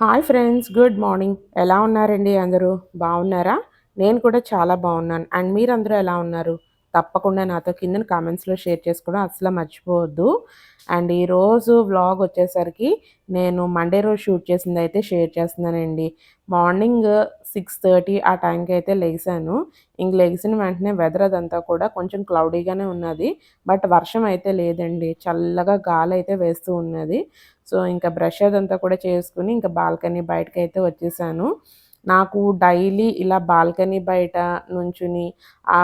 Hi friends good morning. ఎలా ఉన్నారండి అందరూ? బాగున్నారా? నేను కూడా చాలా బాగున్నాను. అండ్ మీరందరూ ఎలా ఉన్నారు? తప్పకుండా నాతో కింద కామెంట్స్లో షేర్ చేసుకోవడం అసలు మర్చిపోవద్దు. అండ్ ఈరోజు వ్లాగ్ వచ్చేసరికి నేను మండే రోజు షూట్ చేసింది అయితే షేర్ చేస్తున్నానండి. మార్నింగ్ సిక్స్ థర్టీ ఆ టైంకి అయితే లెగిసాను ఇంక లెగిసిన వెంటనే వెదర్ అదంతా కూడా కొంచెం క్లౌడీగానే ఉన్నది. బట్ వర్షం అయితే లేదండి. చల్లగా గాలి అయితే వేస్తూ ఉన్నది. సో ఇంకా బ్రష్ అదంతా కూడా చేసుకుని ఇంకా బాల్కనీ బయటకు అయితే వచ్చేసాను. నాకు డైలీ ఇలా బాల్కనీ బయట నుంచుని ఆ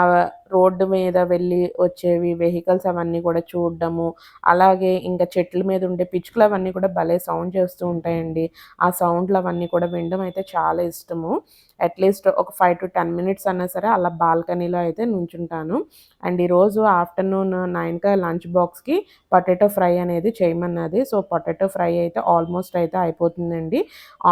రోడ్డు మీద వెళ్ళి వచ్చేవి వెహికల్స్ అవన్నీ కూడా చూడడము. అలాగే ఇంకా చెట్ల మీద ఉండే పిచ్చుకలు అవన్నీ కూడా భలే సౌండ్ చేస్తూ ఉంటాయండి. ఆ సౌండ్లు అవన్నీ కూడా వినడం అయితే చాలా ఇష్టము. అట్లీస్ట్ ఒక ఫైవ్ టు టెన్ మినిట్స్ అన్నా సరే అలా బాల్కనీలో అయితే నుంచుంటాను. అండ్ ఈరోజు ఆఫ్టర్నూన్ నైన్కా లంచ్ బాక్స్కి పొటాటో ఫ్రై అనేది చేయమన్నది. సో పొటాటో ఫ్రై అయితే ఆల్మోస్ట్ అయితే అయిపోతుందండి.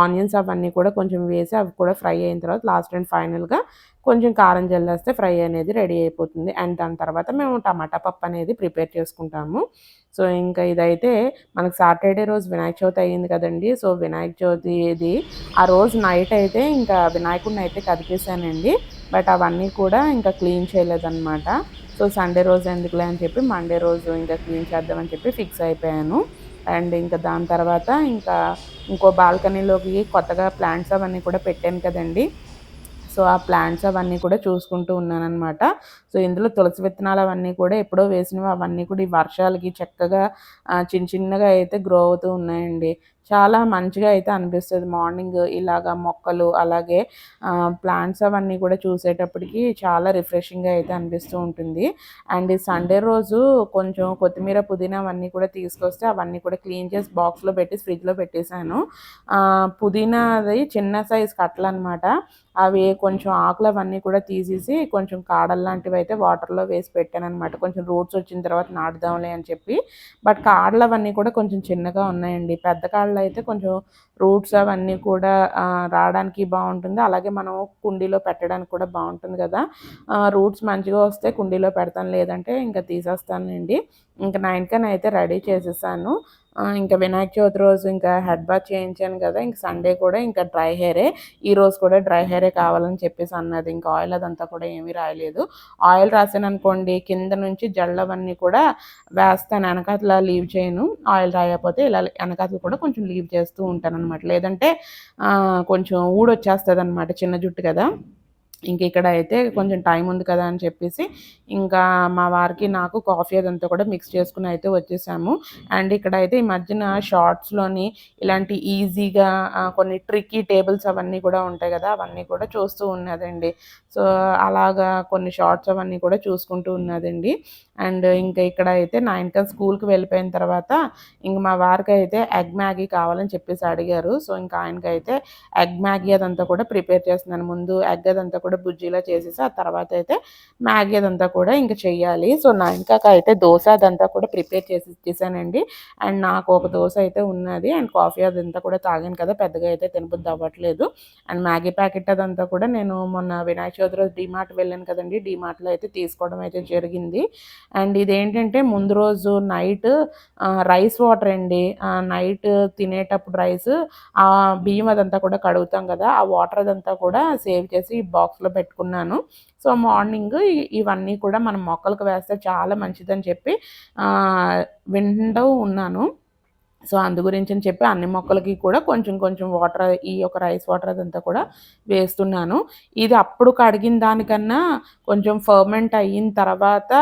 ఆనియన్స్ అవన్నీ కూడా కొంచెం వేసి అవి కూడా ఫ్రై అయిన తర్వాత లాస్ట్ అండ్ ఫైనల్గా కొంచెం కారం జల్లేస్తే ఫ్రై అనేది రెడీ అయిపోతుంది. అండ్ దాని తర్వాత మేము టమాటా పప్పు అనేది ప్రిపేర్ చేసుకుంటాము. సో ఇంకా ఇదైతే మనకు సాటర్డే రోజు వినాయక చవితి అయ్యింది కదండి. సో వినాయక చవితి ఇది ఆ రోజు నైట్ అయితే ఇంకా వినాయకుడిని అయితే కదిపేశానండి. బట్ అవన్నీ కూడా ఇంకా క్లీన్ చేయలేదన్నమాట. సో సండే రోజు ఎందుకులే అని చెప్పి మండే రోజు ఇంకా క్లీన్ చేద్దామని చెప్పి ఫిక్స్ అయిపోయాను. అండ్ ఇంకా దాని తర్వాత ఇంకా ఇంకో బాల్కనీలోకి కొత్తగా ప్లాంట్స్ అవన్నీ కూడా పెట్టాను కదండి. సో ఆ ప్లాంట్స్ అవన్నీ కూడా చూసుకుంటూ ఉన్నానన్నమాట. సో ఇందులో తులసి విత్తనాలు అవన్నీ కూడా ఎప్పుడో వేసినవి. అవన్నీ కూడా ఈ వర్షాలకి చక్కగా చిన్న చిన్నగా అయితే గ్రో అవుతూ ఉన్నాయండి. చాలా మంచిగా అయితే అనిపిస్తుంది. మార్నింగ్ ఇలాగా మొక్కలు అలాగే ప్లాంట్స్ అవన్నీ కూడా చూసేటప్పటికి చాలా రిఫ్రెషింగ్గా అయితే అనిపిస్తూ ఉంటుంది. అండ్ ఈ సండే రోజు కొంచెం కొత్తిమీర పుదీనా అవన్నీ కూడా తీసుకొస్తే అవన్నీ కూడా క్లీన్ చేసి బాక్స్లో పెట్టి ఫ్రిడ్జ్లో పెట్టేశాను. పుదీనా అది చిన్న సైజ్ కట్టలు అనమాట అవి కొంచెం ఆకులు అవన్నీ కూడా తీసేసి కొంచెం కాడలు లాంటివి అయితే వాటర్లో వేసి పెట్టాను అనమాట కొంచెం రూట్స్ వచ్చిన తర్వాత నాటుదాంలే అని చెప్పి. బట్ కాడలు అవన్నీ కూడా కొంచెం చిన్నగా ఉన్నాయండి. పెద్ద కాళ్ళు అయితే కొంచెం రూట్స్ అవన్నీ కూడా రావడానికి బాగుంటుంది. అలాగే మనం కుండీలో పెట్టడానికి కూడా బాగుంటుంది కదా. రూట్స్ మంచిగా వస్తే కుండీలో పెడతాను లేదంటే ఇంకా తీసేస్తానండి ఇంకా నైన్కన్ అయితే రెడీ చేసేసాను. ఇంకా వినాయక చవితి రోజు ఇంకా హెడ్ బాత్ చేయించాను కదా ఇంక సండే కూడా ఇంకా డ్రై హెయిరే. ఈ రోజు కూడా డ్రై హెయిరే కావాలని చెప్పేసి అన్నది. ఇంకా ఆయిల్ అదంతా కూడా ఏమీ రాయలేదు. ఆయిల్ రాసాను అనుకోండి కింద నుంచి జల్లవన్నీ కూడా వేస్తాను. వెనకాతల లీవ్ చేయను. ఆయిల్ రాయకపోతే ఇలా వెనకాతలు కూడా కొంచెం లీవ్ చేస్తూ ఉంటాను అనమాట లేదంటే కొంచెం ఊడొచ్చేస్తుంది అనమాట చిన్న జుట్టు కదా. ఇంక ఇక్కడ అయితే కొంచెం టైం ఉంది కదా అని చెప్పేసి ఇంకా మా వారికి నాకు కాఫీ అదంతా కూడా మిక్స్ చేసుకుని అయితే వచ్చేసాము. అండ్ ఇక్కడ అయితే ఈ మధ్యన షార్ట్స్లోని ఇలాంటి ఈజీగా కొన్ని ట్రిక్కీ టేబుల్స్ అవన్నీ కూడా ఉంటాయి కదా అవన్నీ కూడా చూస్తూ ఉన్నదండి. సో అలాగా కొన్ని షార్ట్స్ అవన్నీ కూడా చూసుకుంటూ ఉన్నదండి. అండ్ ఇంకా ఇక్కడ అయితే నా ఇంకా స్కూల్కి వెళ్ళిపోయిన తర్వాత ఇంక మా వారికి అయితే ఎగ్ మ్యాగీ కావాలని చెప్పేసి అడిగారు. సో ఇంకా ఆయనకైతే ఎగ్ మ్యాగీ అదంతా కూడా ప్రిపేర్ చేస్తున్నాను. ముందు ఎగ్ అదంతా కూడా బుజ్జీలా చేసేసి ఆ తర్వాత అయితే మ్యాగీ అదంతా కూడా ఇంకా చెయ్యాలి. సో నా నైన్కాక అయితే దోశ అదంతా కూడా ప్రిపేర్ చేసి ఇచ్చేసానండి అండ్ నాకు ఒక దోశ అయితే ఉన్నది. అండ్ కాఫీ అదంతా కూడా తాగాను కదా పెద్దగా అయితే తినబుద్ది అవ్వట్లేదు. అండ్ మ్యాగీ ప్యాకెట్ అదంతా కూడా నేను మొన్న వినాయక చవితి రోజు వెళ్ళాను కదండి డీమార్ట్లో అయితే తీసుకోవడం అయితే జరిగింది. అండ్ ఇదేంటంటే ముందు రోజు నైట్ రైస్ వాటర్ అండి. నైట్ తినేటప్పుడు రైస్ ఆ బియ్యం అదంతా కూడా కడుగుతాం కదా ఆ వాటర్ అదంతా కూడా సేవ్ చేసి బాక్స్లో పెట్టుకున్నాను. సో మార్నింగ్ ఇవన్నీ కూడా మనం మొక్కలకు వేస్తే చాలా మంచిదని చెప్పి వింటూ ఉన్నాను. సో అందు గురించి అని చెప్పి అన్ని మొక్కలకి కూడా కొంచెం కొంచెం వాటర్ ఈ యొక్క రైస్ వాటర్ అదంతా కూడా వేస్తున్నాను. ఇది అప్పుడు కడిగిన దానికన్నా కొంచెం ఫర్మెంట్ అయిన తర్వాత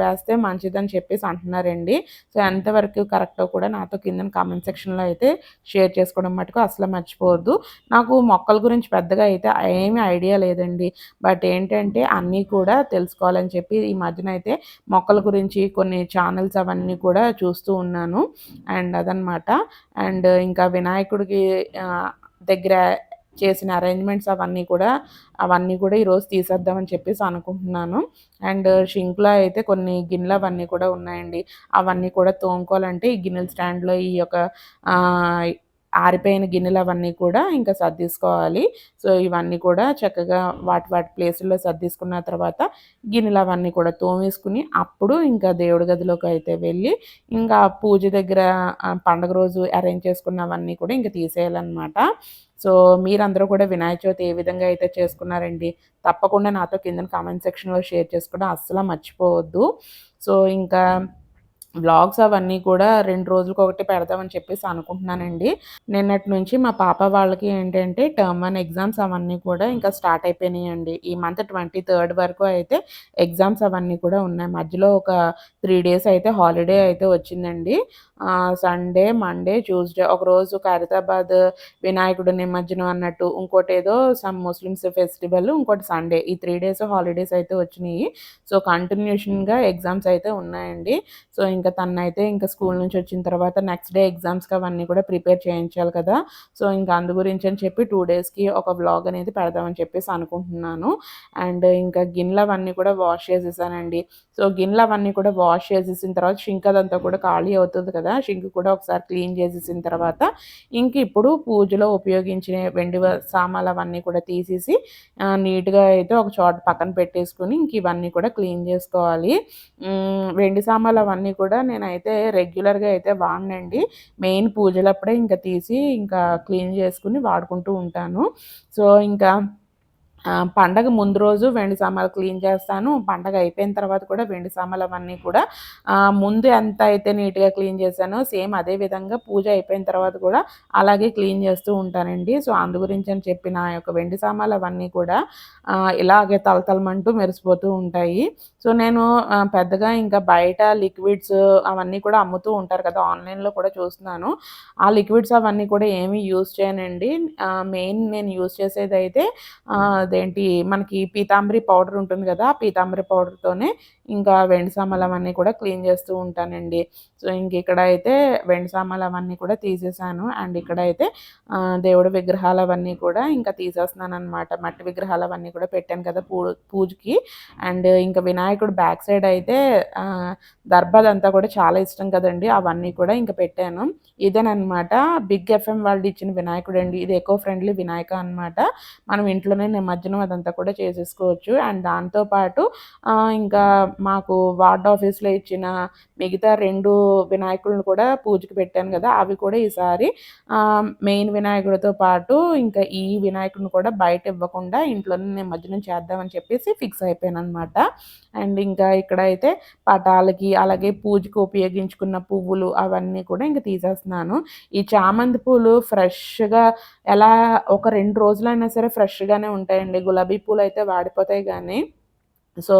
వేస్తే మంచిదని చెప్పేసి అంటున్నారండి. సో ఎంతవరకు కరెక్టో కూడా నాతో కింద కామెంట్ సెక్షన్లో అయితే షేర్ చేసుకోవడం మటుకు అసలు మర్చిపోవద్దు. నాకు మొక్కల గురించి పెద్దగా అయితే ఏమీ ఐడియా లేదండి. బట్ ఏంటంటే అన్నీ కూడా తెలుసుకోవాలని చెప్పి ఈ మధ్యన అయితే మొక్కల గురించి కొన్ని ఛానల్స్ అవన్నీ కూడా చూస్తూ ఉన్నాను. అండ్ అదే అనమాట అండ్ ఇంకా వినాయకుడికి దగ్గర చేసిన అరేంజ్మెంట్స్ అవన్నీ కూడా అవన్నీ కూడా ఈరోజు తీసేద్దామని చెప్పేసి అనుకుంటున్నాను. అండ్ షింక్లో అయితే కొన్ని గిన్నెలు అవన్నీ కూడా ఉన్నాయండి. అవన్నీ కూడా తోముకోవాలంటే ఈ గిన్నెల స్టాండ్లో ఈ యొక్క ఆరిపోయిన గిన్నెలు అవన్నీ కూడా ఇంకా సర్దేసుకోవాలి. సో ఇవన్నీ కూడా చక్కగా వాటి వాటి ప్లేసుల్లో సర్దేసుకున్న తర్వాత గిన్నెలు అవన్నీ కూడా తోమేసుకుని అప్పుడు ఇంకా దేవుడి గదిలోకి అయితే వెళ్ళి ఇంకా పూజ దగ్గర పండగ రోజు అరేంజ్ చేసుకున్నవన్నీ కూడా ఇంకా తీసేయాలన్నమాట. సో మీరందరూ కూడా వినాయక చవితి ఏ విధంగా అయితే చేసుకున్నారండి తప్పకుండా నాతో కింద కామెంట్ సెక్షన్లో షేర్ చేసుకోవడం అస్సలు మర్చిపోవద్దు. సో ఇంకా బ్లాగ్స్ అవన్నీ కూడా రెండు రోజులకు ఒకటి పెడదామని చెప్పేసి అనుకుంటున్నానండి. నిన్నటి నుంచి మా పాప వాళ్ళకి ఏంటంటే టర్మ్ వన్ ఎగ్జామ్స్ అవన్నీ కూడా ఇంకా స్టార్ట్ అయిపోయినాయండి. ఈ మంత్ ట్వంటీ థర్డ్ వరకు అయితే ఎగ్జామ్స్ అవన్నీ కూడా ఉన్నాయి. మధ్యలో ఒక త్రీ డేస్ అయితే హాలిడే అయితే వచ్చిందండి. సండే మండే ట్యూస్డే ఒకరోజు ఖైరతాబాద్ వినాయకుడు నిమజ్జనం అన్నట్టు ఇంకోటి ఏదో సమ్ ముస్లిమ్స్ ఫెస్టివల్ ఇంకోటి సండే ఈ త్రీ డేస్ హాలిడేస్ అయితే వచ్చినాయి. సో కంటిన్యూషన్గా ఎగ్జామ్స్ అయితే ఉన్నాయండి. సో ఇంకా తనైతే ఇంకా స్కూల్ నుంచి వచ్చిన తర్వాత నెక్స్ట్ డే ఎగ్జామ్స్కి అవన్నీ కూడా ప్రిపేర్ చేయించాలి కదా. సో ఇంకా అందు గురించి అని చెప్పి టూ డేస్కి ఒక వ్లాగ్ అనేది పెడదామని చెప్పేసి అనుకుంటున్నాను. అండ్ ఇంకా గిన్నెలు అవన్నీ కూడా వాష్ చేసేసానండి. సో గిన్నెలు అవన్నీ కూడా వాష్ చేసేసిన తర్వాత షింక్ అదంతా కూడా ఖాళీ అవుతుంది కదా. షింక్ కూడా ఒకసారి క్లీన్ చేసేసిన తర్వాత ఇంక ఇప్పుడు పూజలో ఉపయోగించిన వెండి సామాన్లు అవన్నీ కూడా తీసేసి నీట్గా అయితే ఒక చోట పక్కన పెట్టేసుకుని ఇంక ఇవన్నీ కూడా క్లీన్ చేసుకోవాలి. వెండి సామాన్లు అవన్నీ కూడా నేనైతే రెగ్యులర్గా అయితే వాడినండి. మెయిన్ పూజలప్పుడే ఇంకా తీసి ఇంకా క్లీన్ చేసుకుని వాడుకుంటూ ఉంటాను. సో ఇంకా పండగ ముందు రోజు వెండి సామాన్లు క్లీన్ చేస్తాను. పండగ అయిపోయిన తర్వాత కూడా వెండి సామాన్లు అవన్నీ కూడా ముందు ఎంత అయితే నీట్గా క్లీన్ చేశానో సేమ్ అదే విధంగా పూజ అయిపోయిన తర్వాత కూడా అలాగే క్లీన్ చేస్తూ ఉంటానండి. సో అందు గురించి అని చెప్పి నా యొక్క వెండి సామాన్లు అవన్నీ కూడా ఇలాగే తలతలమంటూ మెరిసిపోతూ ఉంటాయి. సో నేను పెద్దగా ఇంకా బయట లిక్విడ్స్ అవన్నీ కూడా అమ్ముతూ ఉంటారు కదా ఆన్లైన్లో కూడా చూస్తున్నాను. ఆ లిక్విడ్స్ అవన్నీ కూడా ఏమీ యూజ్ చేయనండి. మెయిన్ నేను యూస్ చేసేది అయితే అదేంటి మనకి పీతాంబరి పౌడర్ ఉంటుంది కదా ఆ పీతాంబరి పౌడర్తోనే ఇంకా వెండి సామాన్లు అవన్నీ కూడా క్లీన్ చేస్తూ ఉంటానండి. సో ఇంక ఇక్కడ అయితే వెండి సామాన్లు అవన్నీ కూడా తీసేసాను. అండ్ ఇక్కడ అయితే దేవుడి విగ్రహాలు అవన్నీ కూడా ఇంకా తీసేస్తున్నాను అనమాట మట్టి విగ్రహాలు అవన్నీ కూడా పెట్టాను కదా పూ పూజకి. అండ్ ఇంకా వినాయకుడు బ్యాక్ సైడ్ అయితే దర్బాదంతా కూడా చాలా ఇష్టం కదండి. అవన్నీ కూడా ఇంకా పెట్టాను. ఇదేనమాట బిగ్ ఎఫ్ఎం వాళ్ళు ఇచ్చిన వినాయకుడు అండి ఇది ఎకో ఫ్రెండ్లీ వినాయక అనమాట మనం ఇంట్లోనే నిమజ్జనం అదంతా కూడా చేసేసుకోవచ్చు. అండ్ దాంతోపాటు ఇంకా మాకు వార్డ్ ఆఫీస్లో ఇచ్చిన మిగతా రెండు వినాయకులను కూడా పూజకి పెట్టాను కదా అవి కూడా ఈసారి మెయిన్ వినాయకుడితో పాటు ఇంకా ఈ వినాయకుడిని కూడా బయట ఇవ్వకుండా ఇంట్లోనే నిమజ్జనం చేద్దామని చెప్పేసి ఫిక్స్ అయిపోయాను అనమాట అండ్ ఇంకా ఇక్కడ అయితే పటాలకి అలాగే పూజకు ఉపయోగించుకున్న పువ్వులు అవన్నీ కూడా ఇంకా తీసేస్తున్నాను. ఈ చామంతి పూలు ఫ్రెష్గా ఎలా ఒక రెండు రోజులైనా సరే ఫ్రెష్గానే ఉంటాయండి. గులాబీ పూలు అయితే వాడిపోతాయి కానీ. సో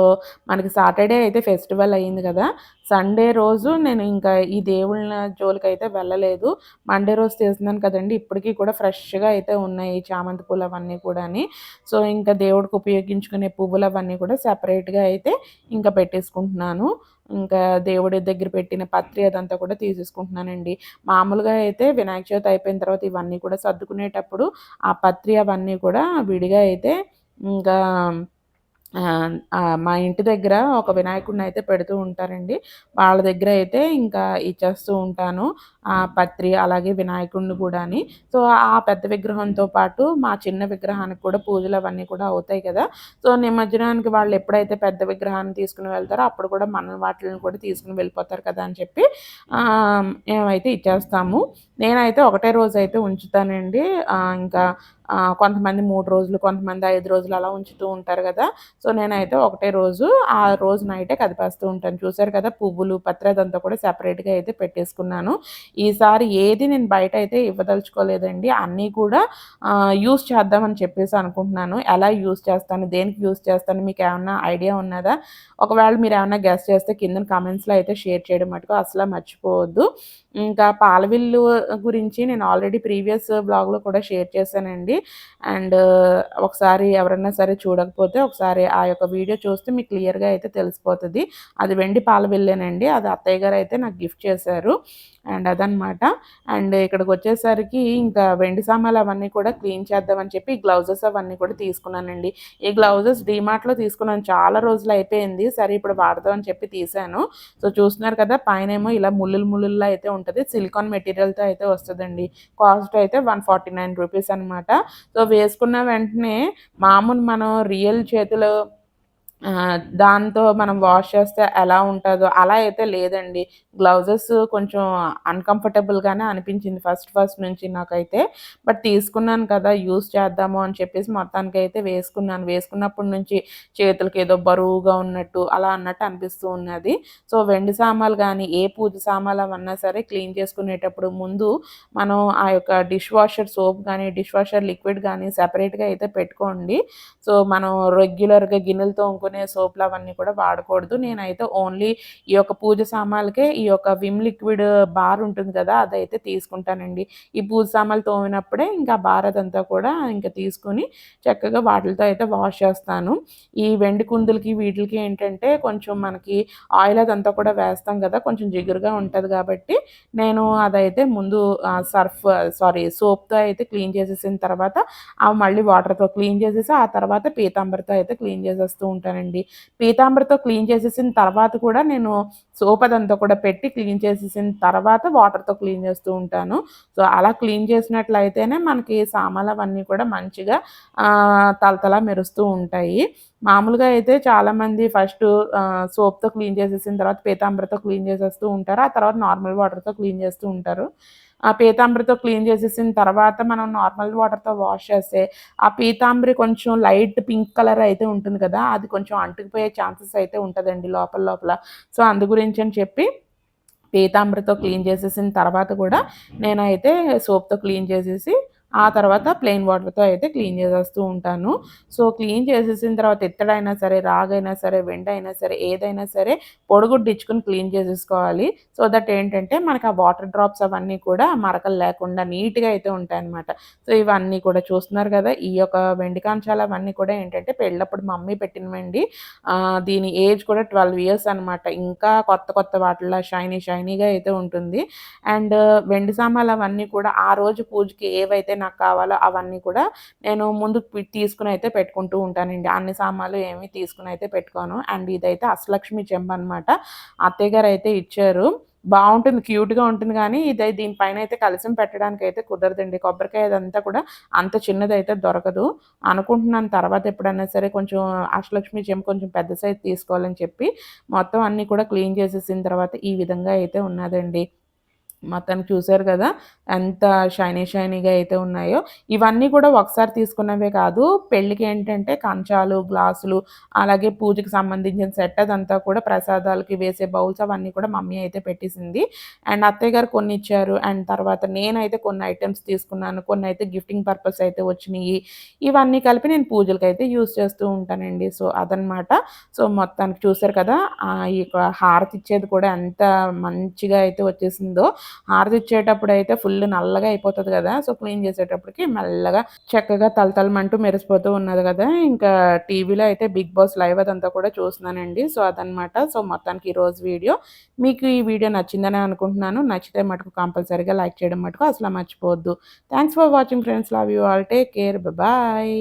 మనకి సాటర్డే అయితే ఫెస్టివల్ అయ్యింది కదా. సండే రోజు నేను ఇంకా ఈ దేవుళ్ళ జోలికి అయితే వెళ్ళలేదు. మండే రోజు చేస్తున్నాను కదండి. ఇప్పటికీ కూడా ఫ్రెష్గా అయితే ఉన్నాయి చామంతి పూలు అవన్నీ కూడా సో ఇంకా దేవుడికి ఉపయోగించుకునే పువ్వులు అవన్నీ కూడా సపరేట్గా అయితే ఇంకా పెట్టేసుకుంటున్నాను. ఇంకా దేవుడి దగ్గర పెట్టిన పత్రి అదంతా కూడా తీసేసుకుంటున్నానండి. మామూలుగా అయితే వినాయక చవితి అయిపోయిన తర్వాత ఇవన్నీ కూడా సర్దుకునేటప్పుడు ఆ పత్రి అవన్నీ కూడా విడిగా అయితే ఇంకా మా ఇంటి దగ్గర ఒక వినాయకుడిని అయితే పెడుతూ ఉంటారండి. వాళ్ళ దగ్గర అయితే ఇంకా ఇచ్చేస్తూ ఉంటాను. ఆ పత్రి అలాగే వినాయకుడిని కూడా సో ఆ పెద్ద విగ్రహంతో పాటు మా చిన్న విగ్రహానికి కూడా పూజలు అవన్నీ కూడా అవుతాయి కదా. సో నిమజ్జనానికి వాళ్ళు ఎప్పుడైతే పెద్ద విగ్రహాన్ని తీసుకుని వెళ్తారో అప్పుడు కూడా మన వాటిని కూడా తీసుకుని వెళ్ళిపోతారు కదా అని చెప్పి మేమైతే ఇచ్చేస్తాము. నేనైతే ఒకటే రోజు అయితే ఉంచుతానండి ఇంకా కొంతమంది మూడు రోజులు కొంతమంది ఐదు రోజులు అలా ఉంచుతూ ఉంటారు కదా. సో నేనైతే ఒకటే రోజు ఆ రోజు నైటే కదిపేస్తూ ఉంటాను. చూసారు కదా పువ్వులు పత్రదంతా కూడా సెపరేట్గా అయితే పెట్టేసుకున్నాను. ఈసారి ఏది నేను బయట అయితే ఇవ్వదలుచుకోలేదండి. అన్నీ కూడా యూస్ చేద్దామని చెప్పేసి అనుకుంటున్నాను. ఎలా యూస్ చేస్తాను దేనికి యూస్ చేస్తాను మీకు ఏమన్నా ఐడియా ఉన్నదా? ఒకవేళ మీరు ఏమైనా గెస్ట్ చేస్తే కింద కామెంట్స్లో అయితే షేర్ చేయడం మటుకు అసలు మర్చిపోవద్దు. ఇంకా పాలవిల్లు గురించి నేను ఆల్రెడీ ప్రీవియస్ బ్లాగ్లో కూడా షేర్ చేశానండి. అండ్ ఒకసారి ఎవరన్నా సరే చూడకపోతే ఒకసారి ఆ యొక్క వీడియో చూస్తే మీకు క్లియర్గా అయితే తెలిసిపోతుంది. అది వెండి పాల బిల్లేనండి. అది అత్తయ్య గారు అయితే నాకు గిఫ్ట్ చేశారు. అండ్ అది అదనమాట అండ్ ఇక్కడికి వచ్చేసరికి ఇంకా వెండి సామాన్లు అవన్నీ కూడా క్లీన్ చేద్దామని చెప్పి గ్లౌజెస్ అవన్నీ కూడా తీసుకున్నానండి. ఈ గ్లౌజెస్ డీమార్ట్లో తీసుకున్నాను. చాలా రోజులు అయిపోయింది. సరే ఇప్పుడు వాడదామని చెప్పి తీసాను సో చూస్తున్నారు కదా పైన ఏమో ఇలా ముళ్ళులు ముళ్ళుల్లో అయితే ఉంటుంది. సిలికాన్ మెటీరియల్తో అయితే వస్తుందండి. కాస్ట్ అయితే వన్ ఫార్టీ నైన్ రూపీస్ అనమాట సో వేసుకున్న వెంటనే మామూలు మనం రియల్ చేతిలో దాంతో మనం వాష్ చేస్తే ఎలా ఉంటుందో అలా అయితే లేదండి. గ్లౌజెస్ కొంచెం అన్కంఫర్టబుల్గానే అనిపించింది ఫస్ట్ ఫస్ట్ నుంచి నాకైతే. బట్ తీసుకున్నాను కదా యూస్ చేద్దాము అని చెప్పేసి మొత్తానికి అయితే వేసుకున్నాను. వేసుకున్నప్పటి నుంచి చేతులకి ఏదో బరువుగా ఉన్నట్టు అలా అన్నట్టు అనిపిస్తూ ఉన్నది. సో వెండి సామాన్లు కానీ ఏ పూజ సామాన్లు అవన్నా సరే క్లీన్ చేసుకునేటప్పుడు ముందు మనం ఆ యొక్క డిష్ వాషర్ సోప్ కానీ డిష్ వాషర్ లిక్విడ్ కానీ సెపరేట్గా అయితే పెట్టుకోండి. సో మనం రెగ్యులర్గా గిన్నెలతో కొనుక్కునే సోప్లు అవన్నీ కూడా వాడకూడదు. నేనైతే ఓన్లీ ఈ యొక్క పూజ సామాన్లకే ఈ యొక్క విమ్ లిక్విడ్ బార్ ఉంటుంది కదా అదైతే తీసుకుంటానండి. ఈ పూజ సామాన్లు తోమినప్పుడే ఇంకా బార్ అదంతా కూడా ఇంకా తీసుకుని చక్కగా వాటితో అయితే వాష్ చేస్తాను. ఈ వెండి కుందులకి వీటికి ఏంటంటే కొంచెం మనకి ఆయిల్ అదంతా కూడా వేస్తాం కదా కొంచెం జిగురుగా ఉంటుంది కాబట్టి నేను అదైతే ముందు సర్ఫ్ సారీ సోప్తో అయితే క్లీన్ చేసేసిన తర్వాత అవి మళ్ళీ వాటర్తో క్లీన్ చేసేసి ఆ తర్వాత పీతాంబరితో అయితే క్లీన్ చేసేస్తూ ఉంటాను. చేశానండి పీతాంబరితో క్లీన్ చేసేసిన తర్వాత కూడా నేను సోప్ అదంతా కూడా పెట్టి క్లీన్ చేసేసిన తర్వాత వాటర్తో క్లీన్ చేస్తూ ఉంటాను. సో అలా క్లీన్ చేసినట్లయితేనే మనకి సామాన్లు అవన్నీ కూడా మంచిగా తలతలా మెరుస్తూ ఉంటాయి. మామూలుగా అయితే చాలామంది ఫస్ట్ సోప్తో క్లీన్ చేసేసిన తర్వాత పీతాంబరితో క్లీన్ చేసేస్తూ ఉంటారు. ఆ తర్వాత నార్మల్ వాటర్తో క్లీన్ చేస్తూ ఉంటారు. ఆ పీతాంబరితో క్లీన్ చేసేసిన తర్వాత మనం నార్మల్ వాటర్తో వాష్ చేస్తే ఆ పీతాంబరి కొంచెం లైట్ పింక్ కలర్ అయితే ఉంటుంది కదా అది కొంచెం అంటుకుపోయే ఛాన్సెస్ అయితే ఉంటుందండి లోపల లోపల. సో అందు గురించి అని చెప్పి పీతాంబరితో క్లీన్ చేసేసిన తర్వాత కూడా నేనైతే సోప్తో క్లీన్ చేసేసి ఆ తర్వాత ప్లెయిన్ వాటర్తో అయితే క్లీన్ చేసేస్తూ ఉంటాను. సో క్లీన్ చేసేసిన తర్వాత ఎత్తడైనా సరే రాగైనా సరే వెండ అయినా సరే ఏదైనా సరే పొడుగుడ్డిచ్చుకుని క్లీన్ చేసేసుకోవాలి. సో దట్ ఏంటంటే మనకి ఆ వాటర్ డ్రాప్స్ అవన్నీ కూడా మరకలు లేకుండా నీట్గా అయితే ఉంటాయన్నమాట. సో ఇవన్నీ కూడా చూస్తున్నారు కదా ఈ యొక్క వెండి కాంచాలు అవన్నీ కూడా ఏంటంటే పెళ్ళప్పుడు మమ్మీ పెట్టినవండి దీని ఏజ్ కూడా ట్వెల్వ్ ఇయర్స్ అనమాట ఇంకా కొత్త కొత్త వాటిల్లో షైనీ షైనీగా అయితే ఉంటుంది. అండ్ వెండి సామాన్లు అవన్నీ కూడా ఆ రోజు పూజకి ఏవైతే నాకు కావాలో అవన్నీ కూడా నేను ముందు తీసుకుని అయితే పెట్టుకుంటూ ఉంటానండి. అన్ని సామాన్లు ఏమి తీసుకుని అయితే పెట్టుకోను. అండ్ ఇదైతే అష్టలక్ష్మి చెంబ అనమాట అత్తయ్య గారు అయితే ఇచ్చారు. బాగుంటుంది క్యూట్గా ఉంటుంది కానీ ఇది దీనిపైన అయితే కలిసి పెట్టడానికి అయితే కుదరదండి. కొబ్బరికాయ అదంతా కూడా అంత చిన్నది అయితే దొరకదు. అనుకుంటున్నాను తర్వాత ఎప్పుడైనా సరే కొంచెం అష్టలక్ష్మి చెంబు కొంచెం పెద్ద సైజ్ తీసుకోవాలని చెప్పి మొత్తం అన్నీ కూడా క్లీన్ చేసేసిన తర్వాత ఈ విధంగా అయితే ఉన్నదండి. మొత్తానికి చూసారు కదా ఎంత షైనీ షైనీగా అయితే ఉన్నాయో. ఇవన్నీ కూడా ఒకసారి తీసుకున్నవే కాదు పెళ్ళికి ఏంటంటే కంచాలు గ్లాసులు అలాగే పూజకి సంబంధించిన సెట్ అదంతా కూడా ప్రసాదాలకి వేసే బౌల్స్ అవన్నీ కూడా మమ్మీ అయితే పెట్టేసింది. అండ్ అత్తయ్య గారు కొన్ని ఇచ్చారు అండ్ తర్వాత నేనైతే కొన్ని ఐటమ్స్ తీసుకున్నాను కొన్ని అయితే గిఫ్టింగ్ పర్పస్ అయితే వచ్చినాయి. ఇవన్నీ కలిపి నేను పూజలకి అయితే యూస్ చేస్తూ ఉంటానండి. సో అదనమాట సో మొత్తానికి చూసారు కదా ఈ హారతి ఇచ్చేది కూడా ఎంత మంచిగా అయితే వచ్చేసిందో ఆరదిచ్చేటప్పుడు ఇచ్చేటప్పుడు అయితే ఫుల్ నల్లగా అయిపోతుంది కదా సో క్లీన్ చేసేటప్పటికి మెల్లగా చక్కగా తలతలమంటూ మెరిసిపోతూ ఉన్నది కదా. ఇంకా టీవీలో అయితే బిగ్ బాస్ లైవ్ అదంతా కూడా చూస్తున్నానండి. సో అదనమాట సో మొత్తానికి ఈరోజు వీడియో. మీకు ఈ వీడియో నచ్చిందని అనుకుంటున్నాను. నచ్చితే మటుకు కంపల్సరీగా లైక్ చేయడం మటుకు అసలు మర్చిపోవద్దు. Thanks for watching friends love you all take care bye